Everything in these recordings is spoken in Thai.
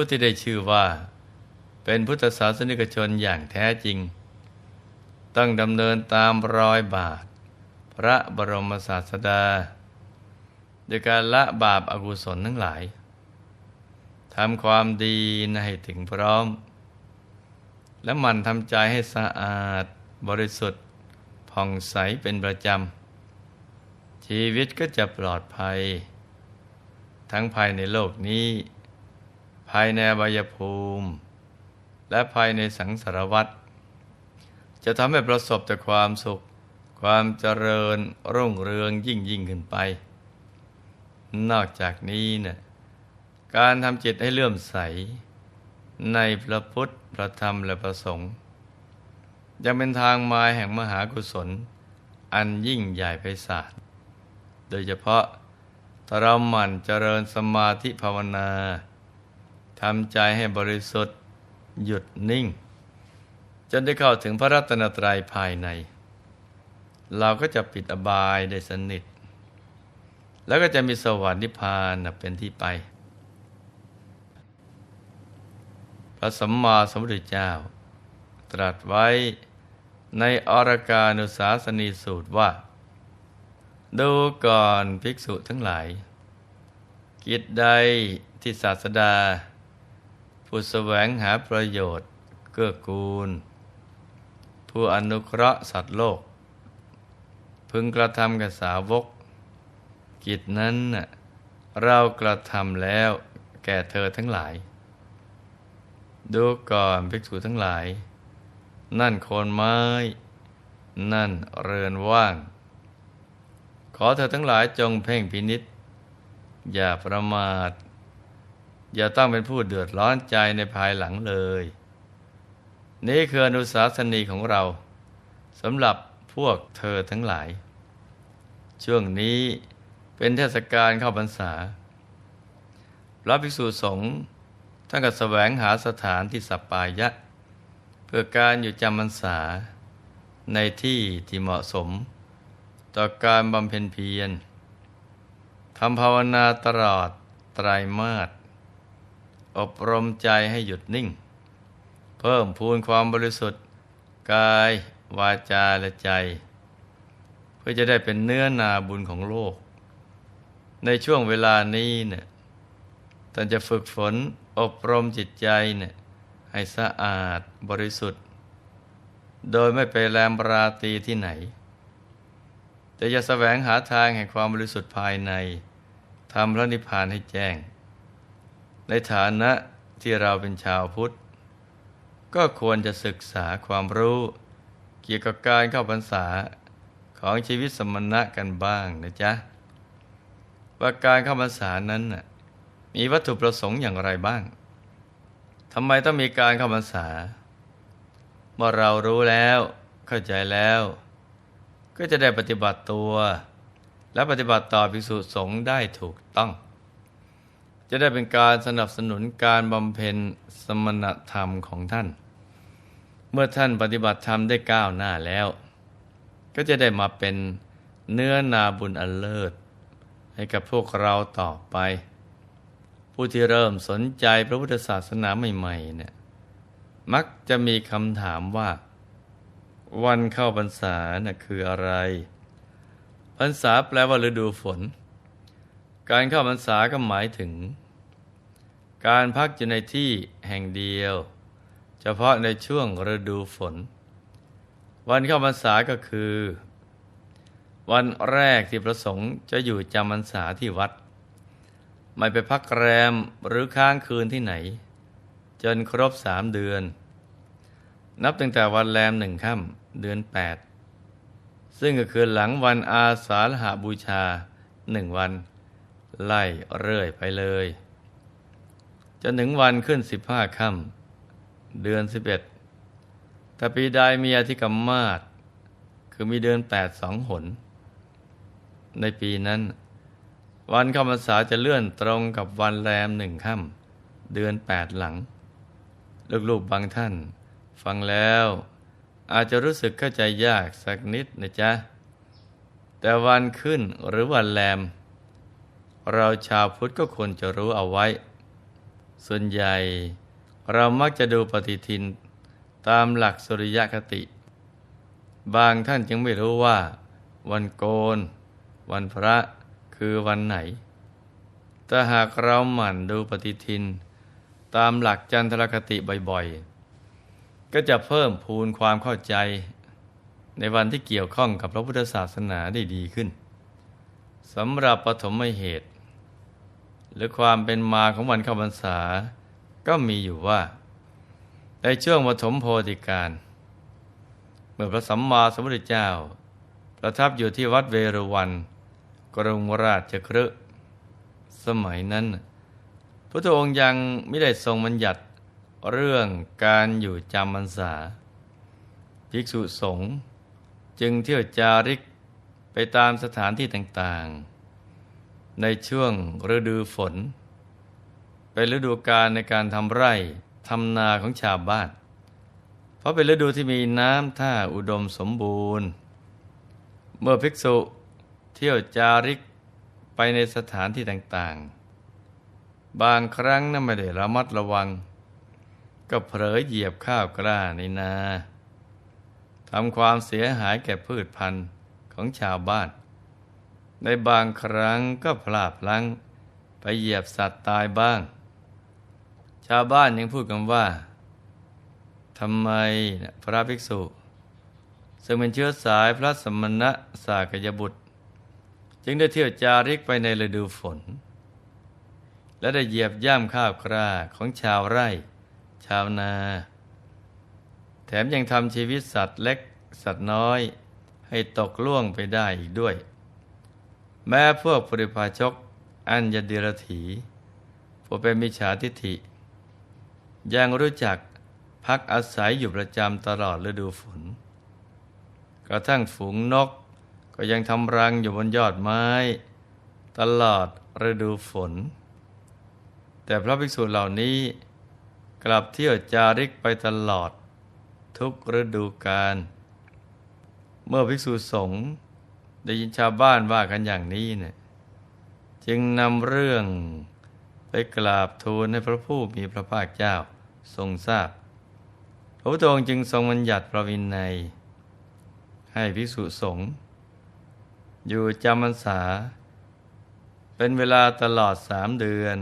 ผู้ที่ได้ชื่อว่า เป็นพุทธศาสนิกชนอย่างแท้จริง ต้องดำเนินตามรอยบาท พระบรมศาสดาโดยการละบาปอากุศลทั้งหลายทำความดีให้ถึงพร้อม และมันทำใจให้สะอาดบริสุทธิ์ผ่องใสเป็นประจำ ชีวิตก็จะปลอดภัย ทั้งภายในโลกนี้ ภายในบายภูมิ และภายในสังสารวัฏจะทำให้ประสบแต่ความสุข ความเจริญรุ่งเรืองยิ่งยิ่งขึ้นไป นอกจากนี้เนะี่ยการทำจิตให้เลื่อมใส ในพระพุทธพระธรรมและพระสงฆ์ยังเป็นทางมาแห่งมหากุศล อันยิ่งใหญ่ไพศาลโดยเฉพาะถ้าเราหมั่นเจริญสมาธิภาวนา ทำใจให้บริสุทธิ์ หยุดนิ่ง จนได้เข้าถึงพระรัตนตรัยภายใน เราก็จะปิดอบายได้สนิท แล้วก็จะมีสวรรค์นิพพานเป็นที่ไป พระสัมมาสัมพุทธเจ้า ตรัสไว้ในอรกานุสาสนีสูตรว่า ดูก่อนภิกษุทั้งหลาย กิจใดที่ศาสดา ผู้แสวงหาประโยชน์เกื้อกูล ผู้อนุเคราะห์สัตว์โลก พึงกระทำกับสาวก กิจนั้นเรากระทำแล้วแก่เธอทั้งหลาย ดูก่อนภิกษุทั้งหลาย นั่นโคนไม้ นั่นเรือนว่าง ขอเธอทั้งหลายจงเพ่งพินิษอย่าประมาท อย่าต้องเป็นผู้เดือดร้อนใจในภายหลังเลย นี่คืออนุสาสนีของเราสำหรับพวกเธอทั้งหลาย ช่วงนี้เป็นเทศกาลเข้าพรรษาพระภิกษุสงฆ์ท่านก็แสวงหาสถานที่สัปปายะ เพื่อการอยู่จำพรรษาในที่ที่เหมาะสม ต่อการบำเพ็ญเพียรทำภาวนาตลอดไตรมาส อบรมใจให้หยุดนิ่ง เพิ่มพูนความบริสุทธิ์ กาย วาจาและใจ เพื่อจะได้เป็นเนื้อนาบุญของโลก ในช่วงเวลานี้เนี่ยท่านจะฝึกฝนอบรมจิตใจเนี่ยให้สะอาดบริสุทธิ์ โดยไม่ไปแรมปราตีที่ไหน แต่จะแสวงหาทางแห่งความบริสุทธิ์ภายในทำพระนิพพานให้แจ้ง ในฐานะที่เราเป็นชาวพุทธ ก็ควรจะศึกษาความรู้ เกี่ยวกับการเข้าพรรษาของชีวิตสมณะกันบ้างนะจ๊ะว่าการเข้าพรรษานั้นน่ะมีวัตถุประสงค์อย่างไรบ้างทำไมต้องมีการเข้าพรรษา เมื่อเรารู้แล้วเข้าใจแล้ว ก็จะได้ปฏิบัติตัว และปฏิบัติต่อภิกษุสงฆ์ได้ถูกต้อง จะได้เป็นการสนับสนุนการบำเพ็ญสมณธรรมของท่าน เมื่อท่านปฏิบัติธรรมได้ก้าวหน้าแล้ว ก็จะได้มาเป็นเนื้อนาบุญอันเลิศ ให้กับพวกเราต่อไป ผู้ที่เริ่มสนใจพระพุทธศาสนาใหม่ๆเนี่ยมักจะมีคำถามว่า วันเข้าพรรษาน่ะคืออะไรพรรษาแปลว่าฤดูฝน การเข้าพรรษาก็หมายถึง การพักอยู่ในที่แห่งเดียว เฉพาะในช่วงฤดูฝน วันเข้าพรรษาก็คือ วันแรกที่พระสงฆ์จะอยู่จำพรรษาที่วัด ไม่ไปพักแรมหรือค้างคืนที่ไหน จนครบสามเดือน นับตั้งแต่วันแรมหนึ่งค่ำเดือนแปดซึ่งก็คือหลังวันอาสาฬหาบูชาหนึ่งวัน ไล่เรื่อยไปเลย จนถึงวันขึ้นสิบห้าค่ำเดือนสิบเอ็ดถ้าปีใดมีอธิกรรมมาศคือมีเดือนแปดสองหน ในปีนั้น วันเข้าพรรษาจะเลื่อนตรงกับวันแรมหนึ่งค่ำเดือนแปดหลัง ลูกๆบางท่าน ฟังแล้วอาจจะรู้สึกเข้าใจยากสักนิดนะจ๊ะ แต่วันขึ้นหรือวันแรม เราชาวพุทธก็ควรจะรู้เอาไว้ ส่วนใหญ่เรามักจะดูปฏิทินตามหลักสุริยคติ บางท่านจึงไม่รู้ว่า วันโกน วันพระคือวันไหน แต่หากเราหมั่นดูปฏิทิน ตามหลักจันทรคติบ่อยๆ ก็จะเพิ่มพูนความเข้าใจ ในวันที่เกี่ยวข้องกับพระพุทธศาสนาได้ดีขึ้นสำหรับปฐมเหตุ หรือความเป็นมาของวันเข้าพรรษา ก็มีอยู่ว่า ในช่วงปฐมโพธิการ เมื่อพระสัมมาสัมพุทธเจ้า ประทับอยู่ที่วัดเวรุวันกรุงราชคฤห์สมัยนั้น พระองค์ยังไม่ได้ทรงบัญญัติเรื่องการอยู่จำพรรษา ภิกษุสงฆ์จึงเที่ยวจาริกไปตามสถานที่ต่างๆ ในช่วงฤดูฝน เป็นฤดูกาลในการทำไร่ทำนาของชาวบ้าน เพราะเป็นฤดูที่มีน้ำท่าอุดมสมบูรณ์ เมื่อภิกษุเที่ยวจาริกไปในสถานที่ต่างๆ บางครั้งนั้นไม่ได้ระมัดระวัง ก็เผลอเหยียบข้าวกล้าในนาทำความเสียหายแก่พืชพันธุ์ของชาวบ้าน ในบางครั้งก็พลาดพลั้งไปเหยียบสัตว์ตายบ้าง ชาวบ้านยังพูดกันว่าทำไมพระภิกษุ ซึ่งเป็นเชื้อสายพระสมณะสากยบุตร จึงได้เที่ยวจาริกไปในฤดูฝน และได้เหยียบย่ำข้าวกล้าของชาวไร่ ชาวนา แถมยังทำชีวิตสัตว์เล็กสัตว์น้อย ให้ตกล่วงไปได้อีกด้วย แม้พวกปริพาชก อัญญเดรถีผู้เป็นมิจฉาทิฐิ ยังรู้จักพักอาศัยอยู่ประจำตลอดฤดูฝน กระทั่งฝูงนกก็ยังทำรังอยู่บนยอดไม้ ตลอดฤดูฝน แต่พระภิกษุเหล่านี้กลับเที่ยวจาริกไปตลอดทุกฤดูกาลเมื่อภิกษุสงฆ์ ได้ยินชาวบ้านว่ากันอย่างนี้เนี่ยจึงนำเรื่องไปกราบทูลให้พระผู้มีพระภาคเจ้าทรงทราบ พระพุทธองค์จึงทรงบัญญัติพระวินัย ให้ภิกษุสงฆ์อยู่จำพรรษา เป็นเวลาตลอดสามเดือน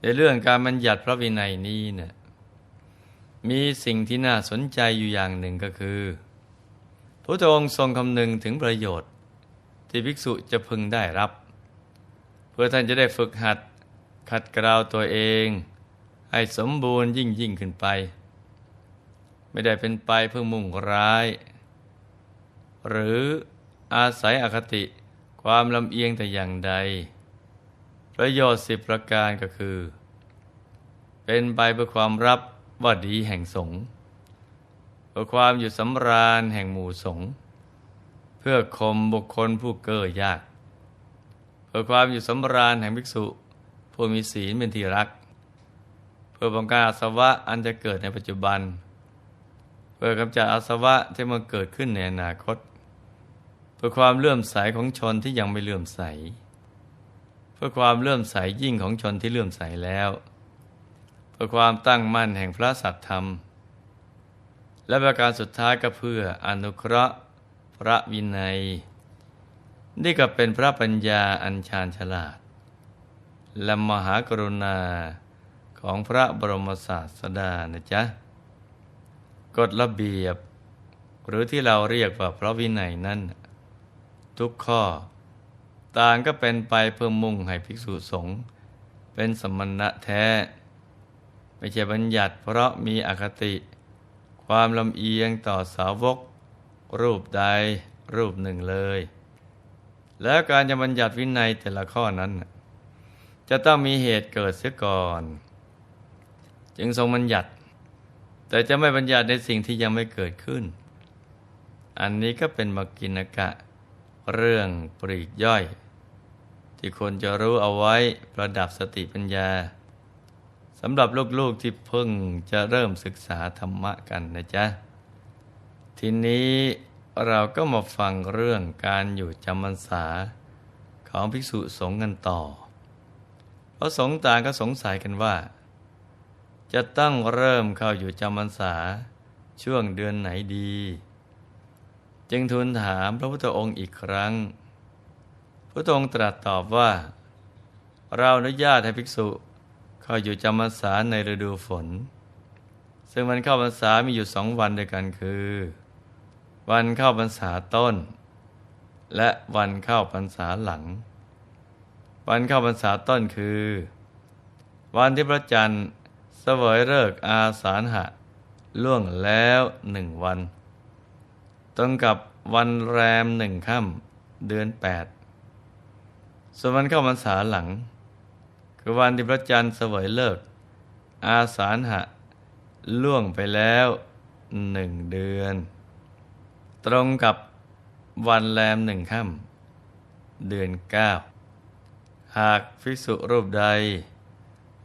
ในเรื่องการบัญญัติพระวินัยนี้เนี่ยมีสิ่งที่น่าสนใจอยู่อย่างหนึ่งก็คือ พระองค์ทรงคำนึงถึงประโยชน์ ที่ภิกษุจะพึงได้รับ เพื่อท่านจะได้ฝึกหัด ขัดเกลาตัวเอง ให้สมบูรณ์ยิ่งยิ่งขึ้นไป ไม่ได้เป็นไปเพื่อมุ่งร้าย หรืออาศัยอคติความลำเอียงแต่อย่างใด ประโยชน์สิบประการก็คือ เป็นไปเพื่อความรับว่าดีแห่งสงฆ์ เพื่อความอยู่สำราญแห่งหมู่สงฆ์เพื่อคมบุคคลผู้เก้อยาก เพื่อความอยู่สำราญแห่งภิกษุ ผู้มีศีลเป็นที่รัก เพื่อป้องกันอาสวะอันจะเกิดในปัจจุบัน เพื่อกำจัดอาสวะที่มันเกิดขึ้นในอนาคต เพื่อความเลื่อมใสของชนที่ยังไม่เลื่อมใส เพื่อความเลื่อมใสยิ่งของชนที่เลื่อมใสแล้ว เพื่อความตั้งมั่นแห่งพระสัตธรรม และประการสุดท้ายก็เพื่ออนุเคราะห์พระวินัย นี่ก็เป็นพระปัญญาอัญชาญฉลาด และมหากรุณาของพระบรมศาสดานะจ๊ะกฎระเบียบ หรือที่เราเรียกว่าพระวินัยนั้น ทุกข้อ ต่างก็เป็นไปเพื่อมุ่งให้ภิกษุสงฆ์เป็นสมณะแท้ ไม่ใช่บัญญัติเพราะมีอคติ ความลำเอียงต่อสาวก รูปใดรูปหนึ่งเลย แล้วการจะบัญญัติวินัยแต่ละข้อนั้น จะต้องมีเหตุเกิดเสียก่อน จึงทรงบัญญัติ แต่จะไม่บัญญัติในสิ่งที่ยังไม่เกิดขึ้น อันนี้ก็เป็นมกินกะ เรื่องปรีกย่อย ที่คนจะรู้เอาไว้ประดับสติปัญญา สำหรับลูกๆที่เพิ่งจะเริ่มศึกษาธรรมะกันนะจ๊ะ ทีนี้เราก็มาฟังเรื่องการอยู่จำพรรษาของภิกษุสงฆ์กันต่อ เพราะสงฆ์ต่างก็สงสัยกันว่า จะต้องเริ่มเข้าอยู่จำพรรษาช่วงเดือนไหนดี จึงทูลถามพระพุทธองค์อีกครั้ง พระองค์ตรัสตอบว่า เราอนุญาตให้ภิกษุ เข้าอยู่จำพรรษาในฤดูฝน ซึ่งวันเข้าพรรษามีอยู่สองวันด้วยกันคือ วันเข้าพรรษาต้น และวันเข้าพรรษาหลัง วันเข้าพรรษาต้นคือ วันที่พระจันทร์เสวยเลิกอาสาหะล่วงแล้วหนึ่งวัน ตรงกับวันแรมหนึ่งค่ำเดือนแปดส่วนวันเข้าพรรษาหลัง คือวันที่พระจันทร์เสวยเลิก อาสาหะ ล่วงไปแล้วหนึ่งเดือน ตรงกับวันแรมหนึ่งค่ำเดือนเก้าหากภิกษุรูปใด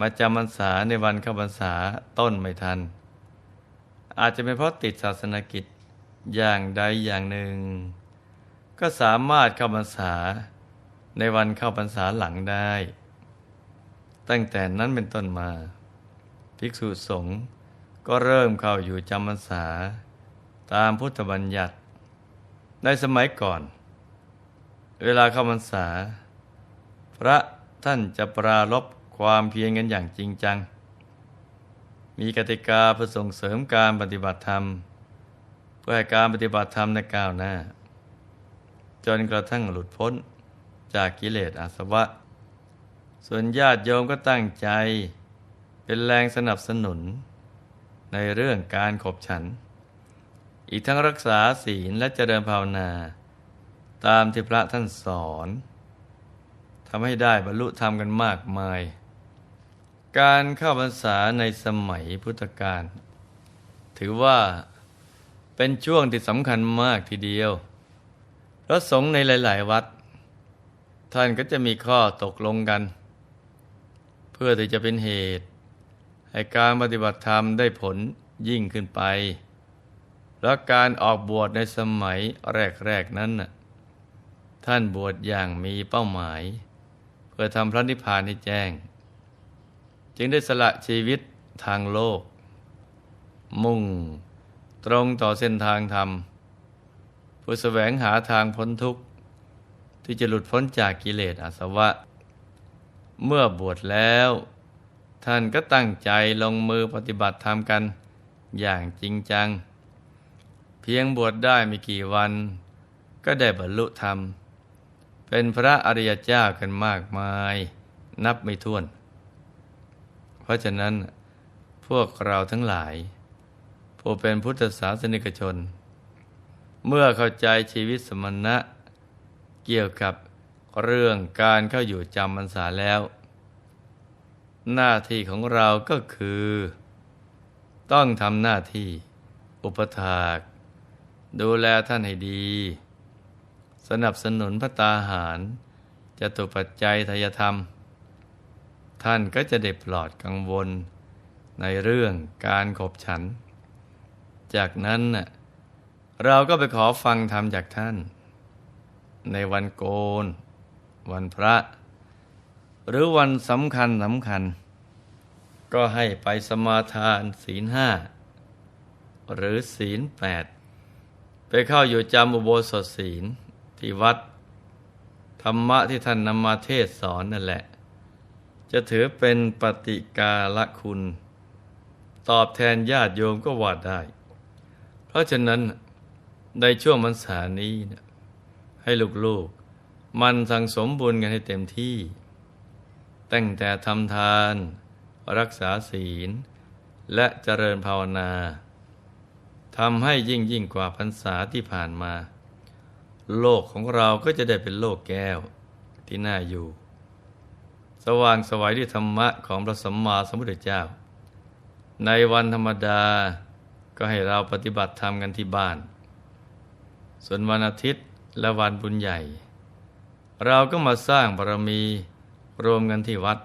มาจำพรรษาในวันเข้าพรรษาต้นไม่ทัน อาจจะเป็นเพราะติดศาสนกิจอย่างใดอย่างหนึ่ง ก็สามารถเข้าพรรษาในวันเข้าพรรษาหลังได้ ตั้งแต่นั้นเป็นต้นมา ภิกษุสงฆ์ก็เริ่มเข้าอยู่จำพรรษา ตามพุทธบัญญัติ ในสมัยก่อน เวลาเข้าพรรษา พระท่านจะปราลบความเพียรกันอย่างจริงจัง มีกติกาเพื่อส่งเสริมการปฏิบัติธรรม เพื่อให้การปฏิบัติธรรมในก้าวหน้า จนกระทั่งหลุดพ้นจากกิเลสอาสวะ ส่วนญาติโยมก็ตั้งใจ เป็นแรงสนับสนุน ในเรื่องการขบฉัน อีกทั้งรักษาศีลและเจริญภาวนา ตามที่พระท่านสอนทำให้ได้บรรลุธรรมกันมากมาย การเข้าพรรษาในสมัยพุทธกาลถือว่าเป็นช่วงที่สำคัญมากทีเดียว พระสงฆ์ในหลาย ๆ วัด ท่านก็จะมีข้อตกลงกัน เพื่อที่จะเป็นเหตุ ให้การปฏิบัติธรรมได้ผลยิ่งขึ้นไป และการออกบวชในสมัยแรก ๆ นั้นน่ะท่านบวชอย่างมีเป้าหมาย เพื่อทำพระนิพพานให้แจ้ง จึงได้สละชีวิตทางโลก มุ่งตรงต่อเส้นทางธรรมเพื่อแสวงหาทางพ้นทุกข์ ที่จะหลุดพ้นจากกิเลสอาสวะ เมื่อบวชแล้ว ท่านก็ตั้งใจลงมือปฏิบัติธรรมกันอย่างจริงจัง เพียงบวชได้ไม่กี่วัน ก็ได้บรรลุธรรม เป็นพระอริยเจ้ากันมากมาย นับไม่ถ้วน เพราะฉะนั้นพวกเราทั้งหลาย ผู้เป็นพุทธศาสนิกชน เมื่อเข้าใจชีวิตสมณะ เกี่ยวกับ เรื่องการเข้าอยู่จำพรรษาแล้ว หน้าที่ของเราก็คือ ต้องทำหน้าที่ อุปถากดูแลท่านให้ดี สนับสนุนพระตาหารจะตุปัจจัยทายธรรม ท่านก็จะได้ปลอดกังวล ในเรื่องการขบฉัน จากนั้นเราก็ไปขอฟังธรรมจากท่าน ในวันโกน วันพระ หรือวันสำคัญสำคัญ ก็ให้ไปสมาทานศีลห้าหรือศีลแปดไปเข้าอยู่จำอุโบสถศีลที่วัด ธรรมะที่ท่านนำมาเทศสอนนั่นแหละ จะถือเป็นปฏิกาละคุณ ตอบแทนญาติโยมก็ว่าได้ เพราะฉะนั้นในช่วงมรรษานี้นะให้ลูกๆ มันสั่งสมบุญกันให้เต็มที่ ตั้งแต่ทำทาน รักษาศีล และเจริญภาวนาทำให้ยิ่งยิ่งกว่าพรรษาที่ผ่านมา โลกของเราก็จะได้เป็นโลกแก้วที่น่าอยู่ สว่างสวัยด้วยธรรมะของพระสัมมาสัมพุทธเจ้า ในวันธรรมดาก็ให้เราปฏิบัติธรรมกันที่บ้าน ส่วนวันอาทิตย์และวันบุญใหญ่ เราก็มาสร้างบารมีรวมกันที่วัด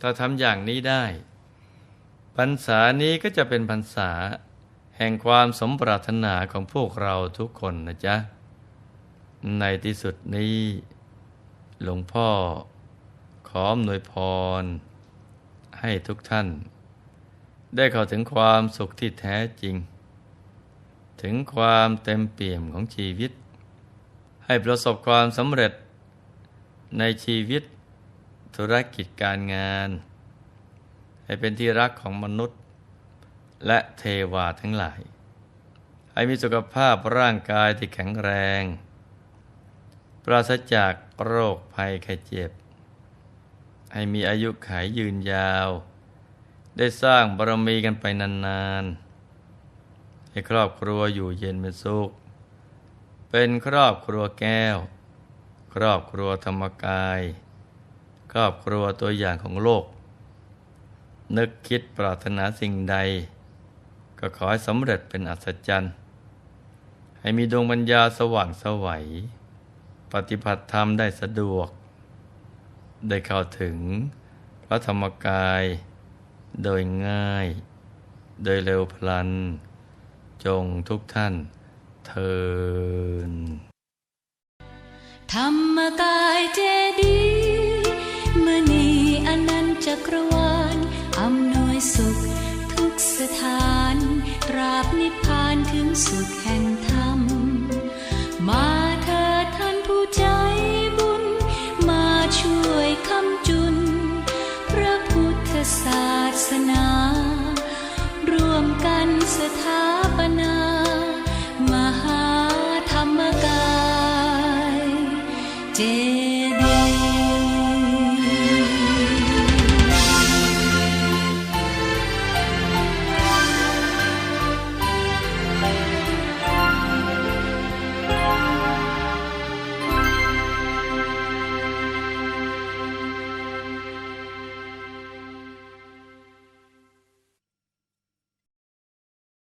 ถ้าทำอย่างนี้ได้พรรษานี้ก็จะเป็นพรรษาแห่งความสมปรารถนาของพวกเราทุกคนนะจ๊ะ ในที่สุดนี้ หลวงพ่อขอออำนวยพร ให้ทุกท่าน ได้เข้าถึงความสุขที่แท้จริง ถึงความเต็มเปี่ยมของชีวิต ให้ประสบความสำเร็จในชีวิตธุรกิจการงาน ให้เป็นที่รักของมนุษย์ และเทวาทั้งหลาย ให้มีสุขภาพร่างกายที่แข็งแรง ปราศจากโรคภัยไข้เจ็บ ให้มีอายุขายยืนยาว ได้สร้างบารมีกันไปนานๆ ให้ครอบครัวอยู่เย็นเป็นสุข เป็นครอบครัวแก้ว ครอบครัวธรรมกาย ครอบครัวตัวอย่างของโลก นึกคิดปรารถนาสิ่งใด ก็ขอให้สำเร็จเป็นอัศจรรย์ ให้มีดวงปัญญาสว่างสวัย ปฏิบัติธรรมได้สะดวก ได้เข้าถึงพระธรรมกาย โดยง่าย โดยเร็วพลัน จงทุกท่าน เทินธรรมกายเจดีย์มณีอนันตจักรวาลอำนวยสุขทุกสถานตราบนิพพานถึงสุขแห่งธรรม มาเถิดท่านผู้ใจบุญ มาช่วยคำจุน พระพุทธศาสนา ร่วมกันสถานา ม